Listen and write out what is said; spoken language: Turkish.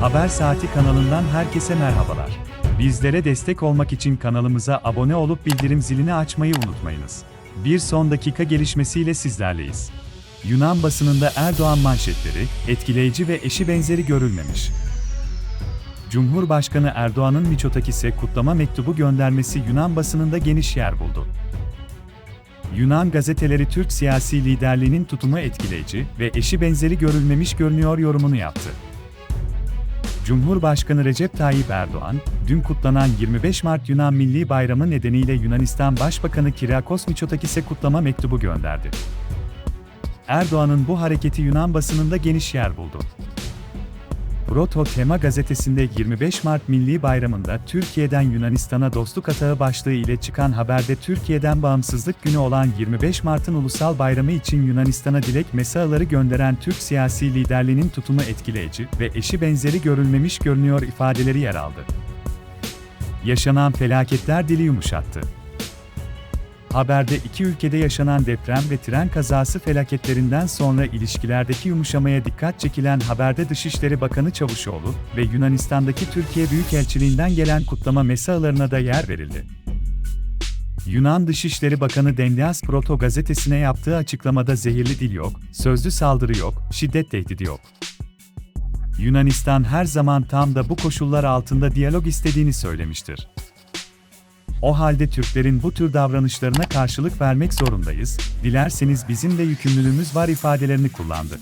Haber Saati kanalından herkese merhabalar. Bizlere destek olmak için kanalımıza abone olup bildirim zilini açmayı unutmayınız. Bir son dakika gelişmesiyle sizlerleyiz. Yunan basınında Erdoğan manşetleri, etkileyici ve eşi benzeri görülmemiş. Cumhurbaşkanı Erdoğan'ın Miçotakis'e kutlama mektubu göndermesi Yunan basınında geniş yer buldu. Yunan gazeteleri Türk siyasi liderliğinin tutumu etkileyici ve eşi benzeri görülmemiş görünüyor yorumunu yaptı. Cumhurbaşkanı Recep Tayyip Erdoğan, dün kutlanan 25 Mart Yunan Milli Bayramı nedeniyle Yunanistan Başbakanı Kyriakos Mitsotakis'e kutlama mektubu gönderdi. Erdoğan'ın bu hareketi Yunan basınında geniş yer buldu. Proto Tema gazetesinde 25 Mart Milli Bayramı'nda Türkiye'den Yunanistan'a dostluk atağı başlığı ile çıkan haberde Türkiye'den bağımsızlık günü olan 25 Mart'ın ulusal bayramı için Yunanistan'a dilek mesajları gönderen Türk siyasi liderliğinin tutumu etkileyici ve eşi benzeri görülmemiş görünüyor ifadeleri yer aldı. Yaşanan felaketler dili yumuşattı. Haberde iki ülkede yaşanan deprem ve tren kazası felaketlerinden sonra ilişkilerdeki yumuşamaya dikkat çekilen haberde Dışişleri Bakanı Çavuşoğlu ve Yunanistan'daki Türkiye Büyükelçiliğinden gelen kutlama mesajlarına da yer verildi. Yunan Dışişleri Bakanı Dendias Proto gazetesine yaptığı açıklamada zehirli dil yok, sözlü saldırı yok, şiddet tehdidi yok. Yunanistan her zaman tam da bu koşullar altında diyalog istediğini söylemiştir. O halde Türklerin bu tür davranışlarına karşılık vermek zorundayız, dilerseniz bizim de yükümlülüğümüz var ifadelerini kullandı.